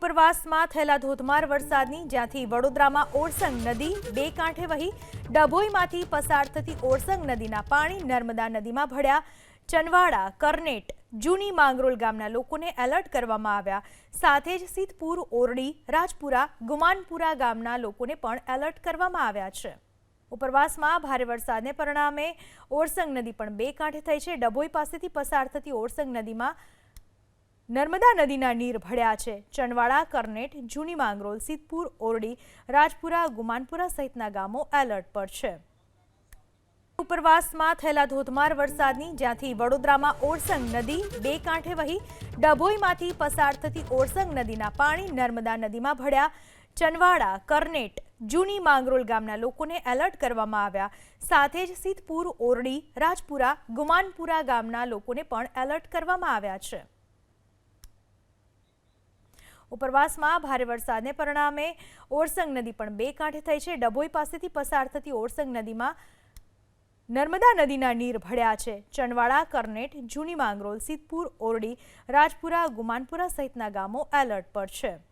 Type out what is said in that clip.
ઉપરવાસમાં થયેલા ધોધમાર વરસાદની, જ્યાંથી વડોદરામાં ઓરસંગ નદી બે કાંઠે વહી, ડભોઈમાંથી પસાર થતી ઓરસંગ નદીના પાણી નર્મદા નદીમાં ભળ્યા. ચનવાડા, કરનેટ, જૂની માંગરોલ ગામના લોકોને એલર્ટ કરવામાં આવ્યા. સાથે જ સિદ્ધપુર, ઓરડી, રાજપુરા, ગુમાનપુરા ગામના લોકોને પણ એલર્ટ કરવામાં આવ્યા છે. ઉપરવાસમાં ભારે વરસાદને પરિણામે ઓરસંગ નદી પણ બે કાંઠે થઈ છે. ડભોઈ પાસેથી પસાર થતી ઓરસંગ નદીમાં નર્મદા નદીના નીર ભળ્યા છે. ચણવાડા, કરનેટ, જૂની માંગરોલ સિદ્ધપુર, ઓરડી, રાજપુરા, ગુમાનપુરા સહિતના ગામો એલર્ટ પર છે. ઉપરવાસમાં થયેલા ધોધમાર વરસાદની, જ્યાંથી વડોદરામાં ઓરસંગ નદી બે કાંઠે વહી, ડભોઈમાંથી પસાર થતી ઓરસંગ નદીના પાણી નર્મદા નદીમાં ભળ્યા. ચનવાડા કરનેટ, જૂની માંગરોલ ગામના લોકોને એલર્ટ કરવામાં આવ્યા. સાથે જ સિદ્ધપુર, ઓરડી, રાજપુરા, ગુમાનપુરા ગામના લોકોને પણ એલર્ટ કરવામાં આવ્યા છે. ઉપરવાસમાં ભારે વરસાદને પરિણામે ઓરસંગ નદી પણ બે કાંઠે થઈ છે. ડભોઈ પાસેથી પસાર થતી ઓરસંગ નદીમાં નર્મદા નદીના નીર ભળ્યા છે. ચણવાડા કરનેટ, જૂની માંગરોલ, સિદ્ધપુર, ઓરડી, રાજપુરા, ગુમાનપુરા સહિતના ગામો એલર્ટ પર છે.